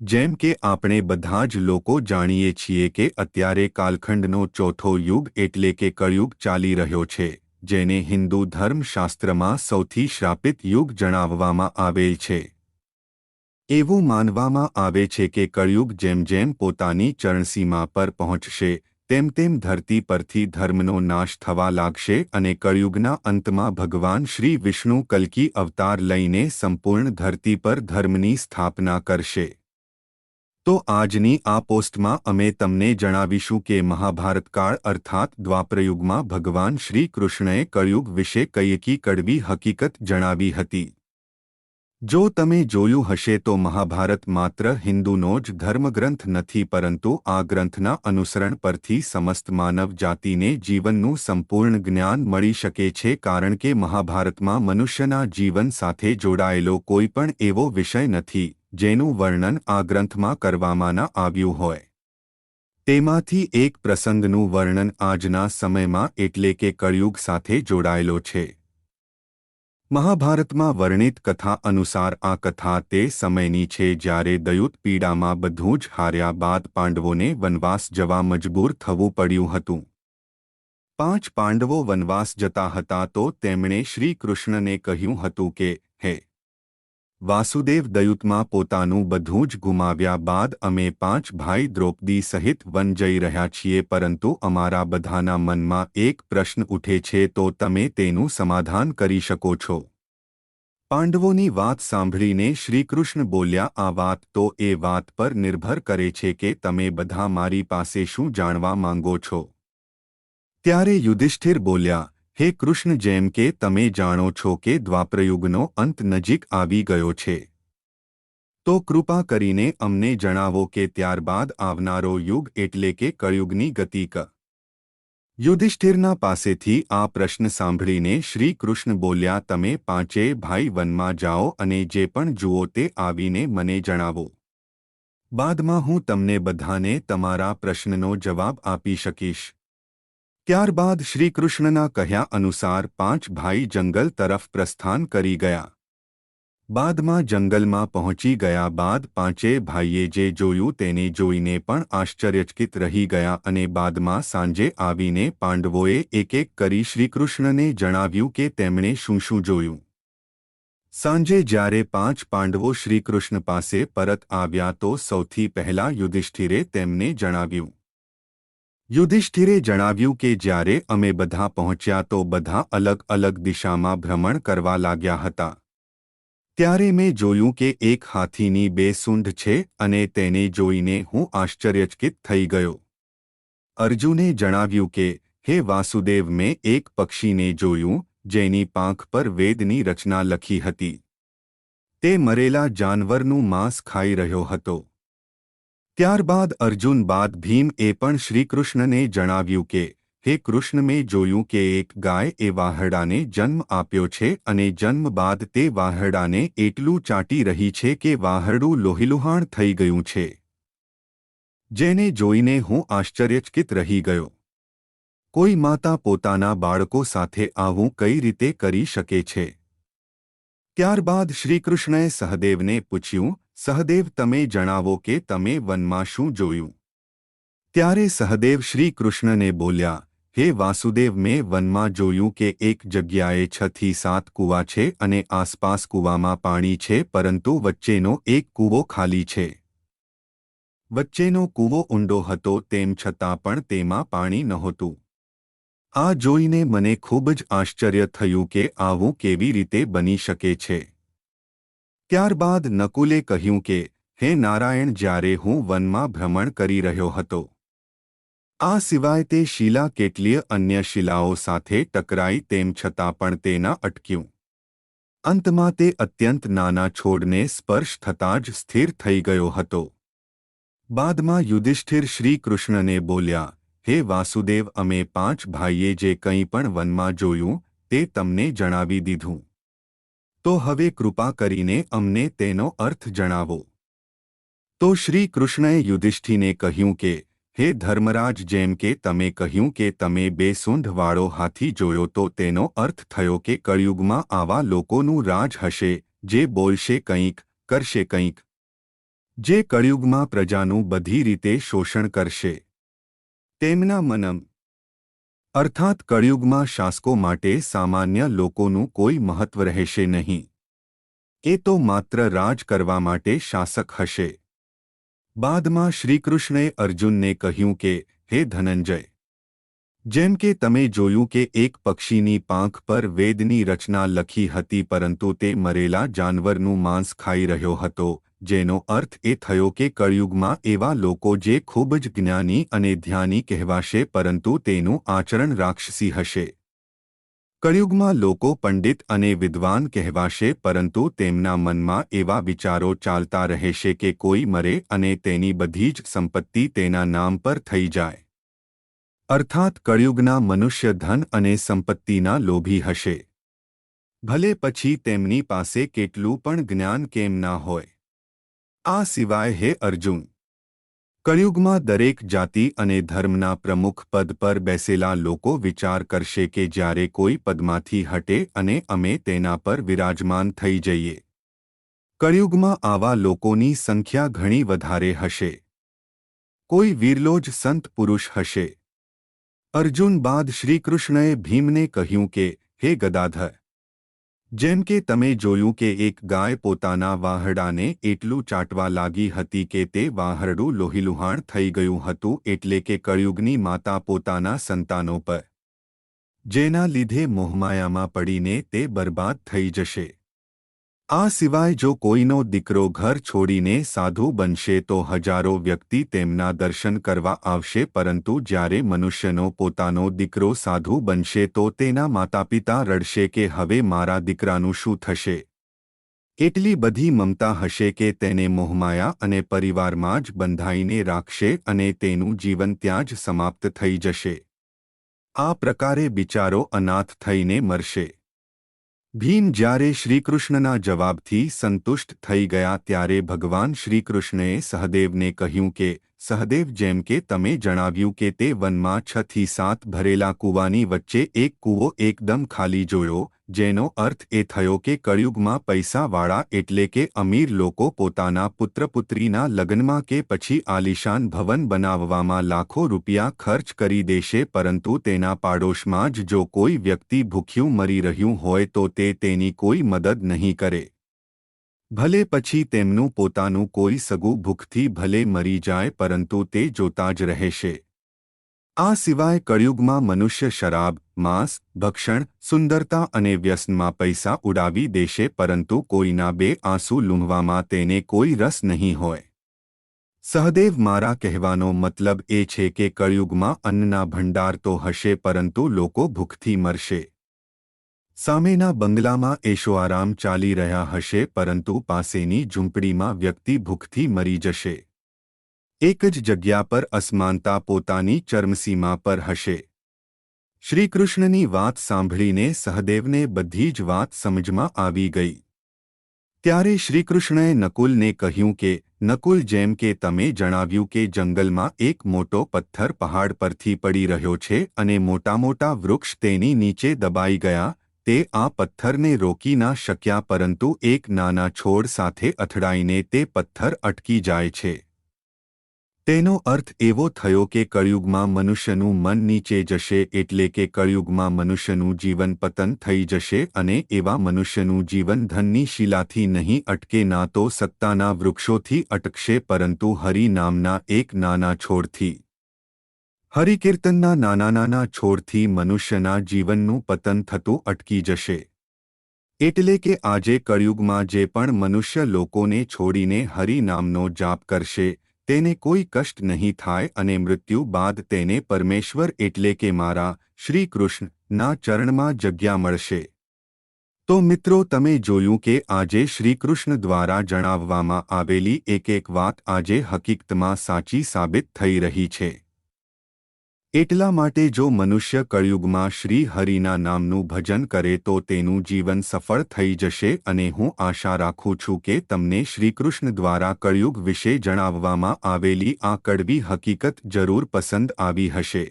જેમ કે આપણે બધા જ લોકો જાણીએ છીએ કે અત્યારે કાલખંડનો ચોથો યુગ એટલે કે કળયુગ ચાલી રહ્યો છે, જેને હિન્દુ ધર્મશાસ્ત્રમાં સૌથી શ્રાપિત યુગ જણાવવામાં આવેલ છે. એવું માનવામાં આવે છે કે કળયુગ જેમ જેમ પોતાની ચરણસીમા પર પહોંચશે, તેમ તેમ ધરતી પરથી ધર્મનો નાશ થવા લાગશે અને કળયુગના અંતમાં ભગવાન શ્રી વિષ્ણુ કલ્કી અવતાર લઈને સંપૂર્ણ ધરતી પર ધર્મની સ્થાપના કરશે. તો આજની આ પોસ્ટમાં અમે તમને જણાવીશું કે મહાભારતકાળ અર્થાત દ્વાપરયુગમાં ભગવાન શ્રી કૃષ્ણએ કળયુગ વિશે કયકી કડવી હકીકત જણાવી હતી. જો તમે જોયું હશે તો મહાભારત માત્ર હિન્દુનો જ ધર્મગ્રંથ નથી પરંતુ આ ગ્રંથના અનુસરણ પરથી સમસ્ત માનવ જાતિને જીવનનું સંપૂર્ણ જ્ઞાન મળી શકે છે કારણ કે મહાભારતમાં મનુષ્યના જીવન સાથે જોડાયેલો કોઈ પણ એવો વિષય નથી. જેનું વર્ણન આ ગ્રંથમાં કરવામાં આવ્યું હોય. તેમાંથી એક પ્રસંગનું વર્ણન આજના સમયમાં એટલે કે કળયુગ સાથે જોડાયેલો છે. મહાભારતમાં વર્ણિત કથા અનુસાર આ કથા તે સમયની છે જ્યારે દયુત પીડામાં બધું જ હાર્યા બાદ પાંડવોને વનવાસ જવા મજબૂર થવું પડ્યું હતું. પાંચ પાંડવો વનવાસ જતા હતા તો તેમણે શ્રી કૃષ્ણને કહ્યું હતું કે, હે વાસુદેવ દયુતમાં પોતાનું બધું જ ગુમાવ્યા બાદ અમે પાંચ ભાઈ દ્રૌપદી સહિત વન જઈ રહ્યા છીએ, પરંતુ અમારા બધાના મનમાં એક પ્રશ્ન ઉઠે છે, તો તમે તેનું સમાધાન કરી શકો છો. પાંડવોની વાત સાંભળીને શ્રીકૃષ્ણ બોલ્યા, આ વાત તો એ વાત પર નિર્ભર કરે છે કે તમે બધા મારી પાસે શું જાણવા માંગો છો. ત્યારે યુધિષ્ઠિર બોલ્યા હે કૃષ્ણ, જેમ કે તમે જાણો છો કે દ્વાપ્રયુગનો અંત નજીક આવી ગયો છે. તો કૃપા કરીને અમને જણાવો કે ત્યારબાદ આવનારો યુગ એટલે કે કળયુગની ગતિ ક. યુધિષ્ઠિરના પાસેથી આ પ્રશ્ન સાંભળીને શ્રી કૃષ્ણ બોલ્યા, તમે પાંચેય ભાઈ વનમાં જાઓ અને જે પણ જુઓ તે આવીને મને જણાવો. બાદમાં હું તમને બધાને તમારા પ્રશ્નનો જવાબ આપી શકીશ. ત્યારબાદ શ્રીકૃષ્ણના કહ્યા અનુસાર પાંચ ભાઈ જંગલ તરફ પ્રસ્થાન કરી ગયા. બાદમાં જંગલમાં પહોંચી ગયા બાદ પાંચેય ભાઈએ જે જોયું તેને જોઈને પણ આશ્ચર્યચકિત રહી ગયા અને બાદમાં સાંજે આવીને પાંડવોએ એક એક કરી શ્રીકૃષ્ણને જણાવ્યું કે તેમણે શું શું જોયું. સાંજે જ્યારે પાંચ પાંડવો શ્રીકૃષ્ણ પાસે પરત આવ્યા તો સૌથી પહેલા યુધિષ્ઠિરે તેમને જણાવ્યું યુધિષ્ઠિરે જણાવ્યું કે જ્યારે અમે બધા પહોંચ્યા તો બધા અલગ અલગ દિશામાં ભ્રમણ કરવા લાગ્યા હતા. ત્યારે મેં જોયું કે એક હાથીની બે સૂંઢ છે અને તેને જોઈને હું આશ્ચર્યચકિત થઈ ગયો. અર્જુને જણાવ્યું કે, હે વાસુદેવ, મેં એક પક્ષીને જોયું, જેની પાંખ પર વેદની રચના લખી હતી. તે મરેલા જાનવરનું માંસ ખાઈ રહ્યો હતો. ત્યારબાદ અર્જુન બાદ ભીમ એ પણ શ્રીકૃષ્ણને જણાવ્યું કે, હે કૃષ્ણ, મેં જોયું કે એક ગાય એ વાહડાને જન્મ આપ્યો છે અને જન્મ બાદ તે વાહડાને એટલું ચાટી રહી છે કે વાહરડું લોહીલુહાણ થઈ ગયું છે. જેને જોઈને હું આશ્ચર્યચકિત રહી ગયો. કોઈ માતા પોતાના બાળકો સાથે આવું કઈ રીતે કરી શકે છે? ત્યારબાદ શ્રીકૃષ્ણએ સહદેવને પૂછ્યું સહદેવ તમે જણાવો કે તમે વનમાં શું જોયું? ત્યારે સહદેવ શ્રીકૃષ્ણને બોલ્યા, હે વાસુદેવ, મેં વનમાં જોયું કે એક જગ્યાએ છ થી સાત કૂવા છે અને આસપાસ કૂવામાં પાણી છે, પરંતુ વચ્ચેનો એક કૂવો ખાલી છે. વચ્ચેનો કૂવો ઊંડો હતો તેમ છતાં પણ તેમાં પાણી નહોતું. આ જોઈને મને ખૂબ જ આશ્ચર્ય થયું કે આવું કેવી રીતે બની શકે છે. ત્યારબાદ નકુલે કહ્યું કે, હે નારાયણ, જ્યારે હું વનમાં ભ્રમણ કરી રહ્યો હતો, આ સિવાય તે શિલા કેટલીય અન્ય શિલાઓ સાથે ટકરાઈ તેમ છતાં પણ તેના અટક્યું. અંતમાં તે અત્યંત નાના છોડને સ્પર્શ થતાં જ સ્થિર થઈ ગયો હતો. બાદમાં યુધિષ્ઠિર શ્રીકૃષ્ણને બોલ્યા, હે વાસુદેવ, અમે પાંચ ભાઈએ જે કંઈ પણ વનમાં જોયું, તે તમને જણાવી દીધું. તો હવે કૃપા કરીને અમને તેનો અર્થ જણાવો. તો શ્રીકૃષ્ણએ યુધિષ્ઠિને કહ્યું કે, હે ધર્મરાજ, જેમ કે તમે કહ્યું કે તમે બે સૂંઢવાળો હાથી જોયો તો તેનો અર્થ થયો કે કળિયુગમાં આવા લોકોનું રાજ હશે, જે બોલશે કંઈક, કરશે કંઈક. જે કળિયુગમાં પ્રજાનું બધી રીતે શોષણ કરશે. તેમના મનમ અર્થાત કળિયુગમાં શાસકો માટે સામાન્ય લોકોનું કોઈ મહત્વ રહેશે નહીં. એ તો માત્ર રાજ કરવા માટે શાસક હશે. બાદમાં શ્રીકૃષ્ણે અર્જુનને કહ્યું કે, હે ધનંજય, જેમ કે તમે જોયું કે એક પક્ષીની પાંખ પર વેદની રચના લખી હતી પરંતુ તે મરેલા જાનવરનું માંસ ખાઈ રહ્યો હતો જેનો અર્થ એ થયો કે કળિયુગમાં એવા લોકો જે ખૂબ જ જ્ઞાની અને ધ્યાની કહેવાશે પરંતુ તેનું આચરણ રાક્ષસી હશે. કળિયુગમાં લોકો પંડિત અને વિદ્વાન કહેવાશે પરંતુ તેમના મનમાં એવા વિચારો ચાલતા રહેશે કે કોઈ મરે અને તેની બધી જ સંપત્તિ તેના નામ પર થઈ જાય. અર્થાત કળિયુગના મનુષ્ય ધન અને સંપત્તિના લોભી હશે. ભલે પછી તેમની પાસે કેટલું પણ જ્ઞાન કેમ ના હોય. આ સિવાય હે અર્જુન, કળિયુગમાં દરેક જાતિ અને ધર્મના પ્રમુખ પદ પર બેસેલા લોકો વિચાર કરશે કે જ્યારે કોઈ પદમાંથી હટે અને અમે તેના પર વિરાજમાન થઈ જઈએ. કળિયુગમાં આવા લોકોની સંખ્યા ઘણી વધારે હશે. કોઈ વીરલો જ સંત પુરુષ હશે. અર્જુન બાદ શ્રીકૃષ્ણએ ભીમને કહ્યું કે, હે ગદાધર જેમ કે તમે જોયું કે એક ગાય પોતાના વાહડાને એટલું ચાટવા લાગી હતી કે તે વાહરડું લોહીલુહાણ થઈ ગયું હતું એટલે કે કળિયુગની માતા પોતાના સંતાનો પર, જેના લીધે મોહમાયામાં પડીને તે બરબાદ થઈ જશે. આ સિવાય જો કોઈનો દીકરો ઘર છોડીને સાધુ બનશે તો હજારો વ્યક્તિ તેમના દર્શન કરવા આવશે, પરંતુ જ્યારે મનુષ્યનો પોતાનો દીકરો સાધુ બનશે તો તેના માતાપિતા રડશે કે હવે મારા દીકરાનું શું થશે? એટલી બધી મમતા હશે કે તેને મોહમાયા અને પરિવારમાં જ બંધાઈને રાખશે અને તેનું જીવન ત્યાં જ સમાપ્ત થઈ જશે. આ પ્રકારે બિચારો અનાથ થઈને મરશે. ભીમ જ્યારે શ્રીકૃષ્ણના જવાબથી સંતુષ્ટ થઈ ગયા ત્યારે ભગવાન શ્રીકૃષ્ણએ સહદેવને કહ્યું કે સહદેવ જેમ કે તમે જણાવ્યું કે તે વનમાં છ થી સાત ભરેલા કૂવાની વચ્ચે એક કૂવો એકદમ ખાલી જોયો, જેનો અર્થ એ થયો કે કળિયુગમાં પૈસાવાળા એટલે કે અમીર લોકો પોતાના પુત્રપુત્રીના લગ્નમાં કે પછી આલિશાન ભવન બનાવવામાં લાખો રૂપિયા ખર્ચ કરી દેશે પરંતુ તેના પાડોશમાં જ જો કોઈ વ્યક્તિ ભૂખ્યું મરી રહ્યું હોય તો તે તેની કોઈ મદદ નહીં કરે. ભલે પછી તેમનું પોતાનું કોઈ સગું ભૂખથી ભલે મરી જાય પરંતુ તે જોતા જ રહેશે. આ સિવાય કળિયુગમાં મનુષ્ય શરાબ, માંસ, ભક્ષણ, સુંદરતા અને વ્યસનમાં પૈસા ઉડાવી દેશે પરંતુ કોઈના બે આંસુ લૂંહવામાં તેને કોઈ રસ નહીં હોય. સહદેવ મારા કહેવાનો મતલબ એ છે કે કળિયુગમાં અન્નના ભંડાર તો હશે પરંતુ લોકો ભૂખથી મરશે. સામેના બંગલામાં એશોઆરામ ચાલી રહ્યા હશે પરંતુ પાસેની ઝૂંપડીમાં વ્યક્તિ ભૂખથી મરી જશે. એક જ જગ્યા પર અસમાનતા પોતાની ચર્મસીમા પર હશે. શ્રીકૃષ્ણની વાત સાંભળીને સહદેવને બધી જ વાત સમજમાં આવી ગઈ. ત્યારે શ્રીકૃષ્ણએ નકુલને કહ્યું કે, નકુલ જેમ કે તમે જણાવ્યું કે જંગલમાં એક મોટો પથ્થર પહાડ પરથી પડી રહ્યો છે અને મોટા મોટા વૃક્ષ તેની નીચે દબાઈ ગયા તે આ પથ્થરને રોકી ના શક્યા પરંતુ એક નાના છોડ સાથે અથડાઈને તે પથ્થર અટકી જાય છે. તેનો અર્થ એવો થયો કે કળિયુગમાં મનુષ્યનું મન નીચે જશે એટલે કે કળિયુગમાં મનુષ્યનું જીવન પતન થઈ જશે અને એવા મનુષ્યનું જીવન ધનની શિલાથી નહીં અટકે ના તો સત્તાના વૃક્ષોથી અટકશે પરંતુ હરિ નામના એક નાના છોડથી. હરિકીર્તનના નાના નાના છોડથી મનુષ્યના જીવનનું પતન થતું અટકી જશે. એટલે કે આજે કળિયુગમાં જે પણ મનુષ્ય લોકોને છોડીને હરિ નામનો જાપ કરશે, તેને કોઈ કષ્ટ નહીં થાય અને મૃત્યુ બાદ તેને પરમેશ્વર એટલે કે મારા શ્રીકૃષ્ણના ચરણમાં જગ્યા મળશે. તો મિત્રો, તમે જોયું કે આજે શ્રીકૃષ્ણ દ્વારા જણાવવામાં આવેલી એક એક વાત આજે હકીકતમાં સાચી સાબિત થઈ રહી છે. એટલા માટે જો મનુષ્ય કળિયુગમાં શ્રી હરિના નામનું ભજન કરે તો તેનું જીવન સફળ થઈ જશે અને હું આશા રાખું છું કે તમને શ્રીકૃષ્ણ દ્વારા કળિયુગ વિશે જણાવવામાં આવેલી આ કડવી હકીકત જરૂર પસંદ આવી હશે.